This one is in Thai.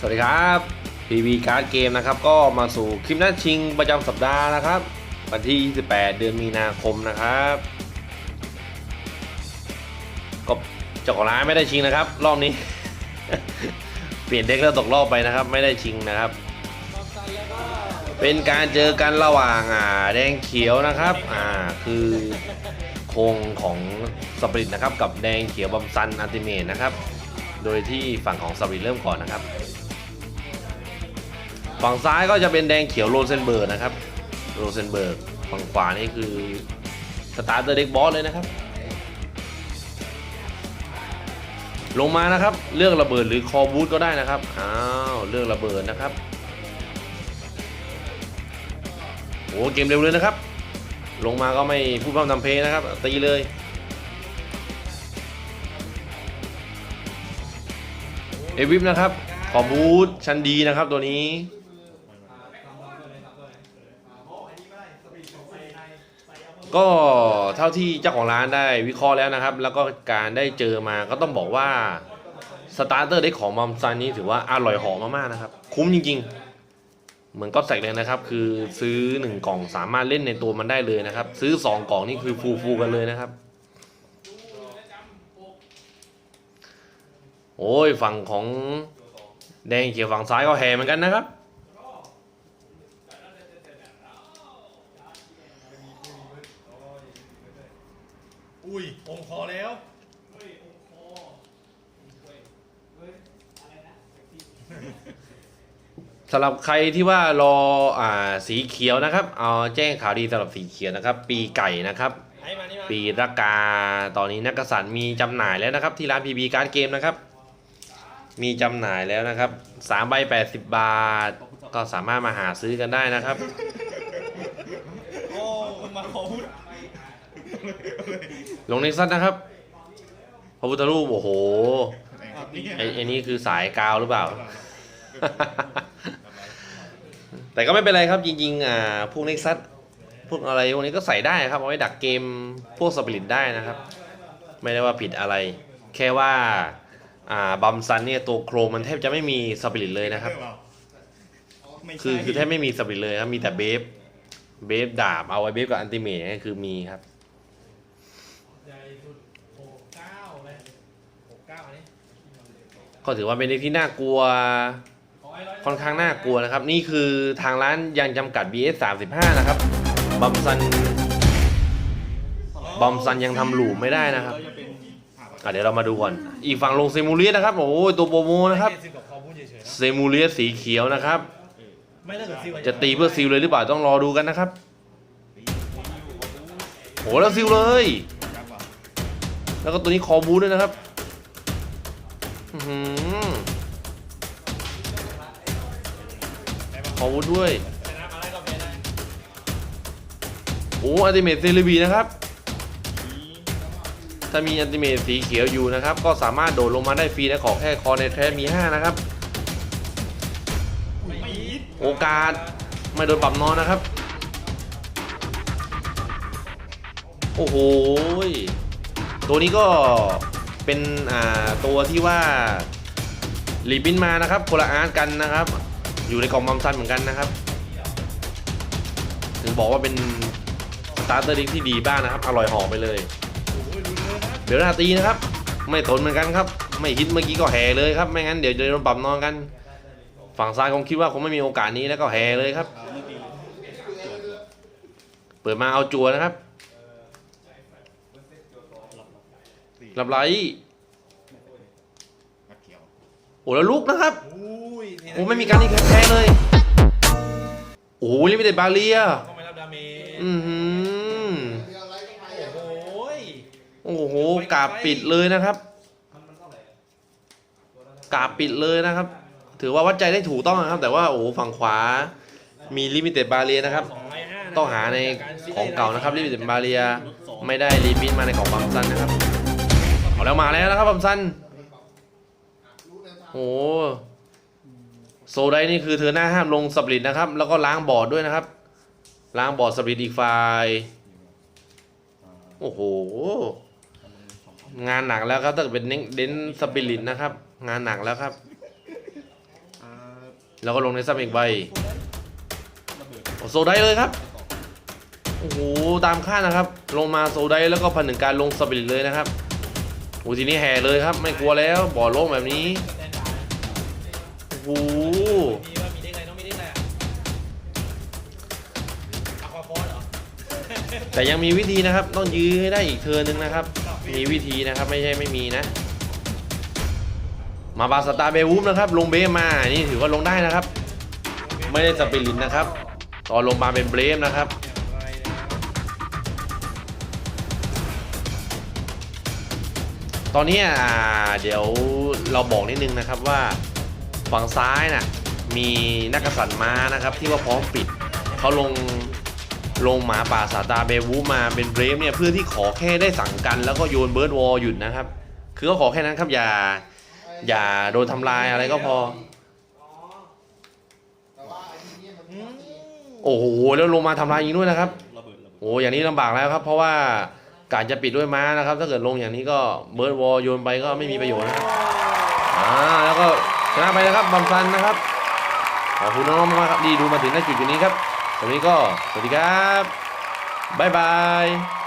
สวัสดีครับ PV Card Game นะครับก็มาสู่คลิปนัดชิงประจำสัปดาห์นะครับ วันที่ 28 เดือนมีนาคมนะครับก็เจ้าของร้านไม่ได้ชิงนะครับ รอบนี้ เปลี่ยนเด็กแล้วตกรอบไปนะครับ ไม่ได้ชิงนะครับ เป็นการเจอกันระหว่างอ่าแดงเขียวนะครับอ่าคือโครงของสปริตนะครับ กับแดงเขียวบัมซันอัลติเมทนะครับ โดยที่ฝั่งของสปริตเริ่มก่อนนะครับ ฝั่งซ้ายก็จะเป็นแดงเขียวโรเซนเบิร์กนะครับ โรเซนเบิร์กฝั่งขวานี่คือสตาร์เตอร์เด็กบอสเลยนะครับ ลงมานะครับ เลือกระเบิดหรือคอบูทก็ได้นะครับ อ้าวเลือกระเบิดนะครับโอ้เกมเร็วเลยนะครับ ลงมาก็ไม่พูดพร่ำทำเพลงนะครับ ตีเลยเอวิปนะครับ ขอบูทชั้นดีนะครับตัวนี้ ก็เท่าที่เจ้าของร้านได้วิเคราะห์แล้วนะครับ แล้วก็การได้เจอมาก็ต้องบอกว่าสตาร์เตอร์เด็กของมัมซันนี้ถือว่าอร่อยหอมมากๆนะครับ คุ้มจริง ๆ เหมือนก็แสกเลยนะครับ คือซื้อ 1 กล่องสามารถเล่นในตัวมันได้เลยนะครับ ซื้อ 2 กล่องนี่คือฟูฟูๆกันเลยนะครับ โอ้ยฝั่งของแดงเขียวฝั่งซ้ายก็แห่เหมือนกันนะครับ อุ้ยองคอแล้วสำหรับใครที่ว่ารออ่าสีเขียวนะครับเอาแจ้งข่าวดีสำหรับสีเขียวนะครับ ปีไก่นะครับให้มานี่มาปีรากาตอนนี้นักกษัตริย์มีจำหน่ายแล้วนะครับ ที่ร้านพีบีการ์ดเกมนะครับ มีจำหน่ายแล้วนะครับ3ใบ80บาท ก็สามารถมาหาซื้อกันได้นะครับ โอ้มาขอพูด ลงในซัดนะครับพระพุทธรูปโอ้โหไอ้ไอ้นี่คือสายกาวหรือเปล่า แต่ก็ไม่เป็นไรครับจริงๆอ่าพวกเน็กซัสพวกอะไรพวกนี้ก็ใส่ได้ครับเอาไว้ดักเกมพวกสปิริตได้นะครับ ไม่ได้ว่าผิดอะไร แค่ว่าอ่าบัมซันเนี่ยตัวโครมมันแทบจะไม่มีสปิริตเลยนะครับ คือคือแทบไม่มีสปิริตเลยครับมีแต่เบฟเบฟดาบเอาไว้เบฟกับอันติเมทคือมีครับ ใหญ่สุดหกเก้าเลยหกเก้าอันนี้ ก็ถือว่าเป็นเด็กที่น่ากลัว ค่อนข้างน่ากลัวนะครับ นี่คือทางร้านยังจำกัด BS 35นะครับบัมซันบอมซันยังทำหลูมไม่ได้นะครับเราจะเป็นหาอะเดี๋ยวเรามาดูก่อน อีกฝั่งลงเซมูเลียสนะครับ โอ้ยตัวโปรโมนะครับเซมูเลียสสีเขียวนะครับ จะตีเพื่อซิลเลยหรือเปล่าต้องรอดูกันนะครับโหแล้วซิลเลย แล้วก็ตัวนี้คอบูด้วยนะครับ อื้อหือคอบูด้วยชนะมาได้ก็แพ้ได้โอ้อัลติเมทเซเลบีนะครับ ถ้ามีอัลติเมทสีเขียวอยู่นะครับ ก็สามารถโดดลงมาได้ฟรีและขอแค่คอในแทรมี 5 นะครับ โอกาสไม่โดนปรับนอยนะครับ โอ้โห ตัวนี้ก็ เป็นอ่าตัวที่ว่ารีบินมานะครับคนละอาร์ตกันนะครับ อยู่ในกล่องมัมซันเหมือนกันนะครับ ถึงบอกว่าเป็นสตาร์เตอร์ดิงที่ดีบ้างนะครับ อร่อยหอมไปเลยเลยนะเดี๋ยวนาตีนะครับ ไม่ทนเหมือนกันครับ ไม่ฮิตเมื่อกี้ก็แห่เลยครับ ไม่งั้นเดี๋ยวจะโดนปรับนอนกัน ฝั่งซ้ายคงคิดว่าคงไม่มีโอกาสนี้แล้วก็แห่เลยครับ เปิดมาเอาจัวนะครับ รับไหลโอ้แล้วลุกนะครับอุ้ยโอ้ไม่มีการนี่แพ้เลยโอ้ลิมิเต็ดบาเลียก็ไม่รับดาเมจอือหือโอ้โหยโอ้โหกาบปิดเลยนะครับกาบปิดเลยนะครับ ถือว่าวัดใจได้ถูกต้องนะครับ แต่ว่าโอ้โหฝั่งขวามีลิมิเต็ดบาเลียนะครับสองไร้ห้านะต้องหาในของเก่านะครับลิมิเต็ดบาเลียไม่ได้รีบินมาในของบัมซันนะครับ เอาแล้วมาแล้วนะครับบัมซันโอ้โหโซไดนี่คือเธอหน้าห้ามลงสปริตนะครับ แล้วก็ล้างบอร์ดด้วยนะครับ ล้างบอร์ดสปริตอีกไฟล์โอ้โห งานหนักแล้วครับถ้าเกิดเป็นเน้นเดนสปิริตนะครับ งานหนักแล้วครับ แล้วก็ลงในซับอีกใบโซไดเลยครับ โอ้โห ตามคาดนะครับ ลงมาโซไดแล้วก็พันหนึ่งการลงสปิริตเลยนะครับ โอ้ทีนี้แห่เลยครับ ไม่กลัวแล้วบ่อโล่งแบบนี้แตนดาร์ดโอ้โหมีว่ามีได้ไงต้องมีได้ไงอะอะควาฟอสเหรอแต่ยังมีวิธีนะครับ ต้องยื้อให้ได้อีกเทิร์นหนึงนะครับ มีวิธีนะครับไม่ใช่ไม่มีนะ มาบาสตาเบวูฟนะครับ ลงเบมานี่ถือว่าลงได้นะครับ ไม่ได้สปิริตนะครับตอนลงมาเป็นเบรฟนะครับ ตอนนี้อ่าเดี๋ยวเราบอกนิดนึงนะครับว่าฝั่งซ้ายน่ะมีนักกษัตริย์ม้านะครับ ที่ว่าพร้อมปิดเขาลงลงหมาป่าสาตาเบวูมาเป็นเบรฟเนี่ยเพื่อที่ขอแค่ได้สั่งกันแล้วก็โยนเบิร์ดวอลหยุดนะครับ คือเขาขอแค่นั้นครับอย่าอย่าโดนทำลายอะไรก็พอ โอ้โหแล้วลงมาทำลายยิงด้วยนะครับโอ้อย่างนี้ลำบากแล้วครับ เพราะว่า การจะปิดด้วยม้านะครับ ถ้าเกิดลงอย่างนี้ก็เบิร์ดวอลโยนไปก็ไม่มีประโยชน์นะครับอ่าแล้วก็ชนะไปนะครับบัมซันนะครับขอบคุณน้องๆมากๆครับที่ดูมาถึงณจุดจุดนี้ครับสำหรับวันนี้ก็สวัสดีครับบ๊ายบาย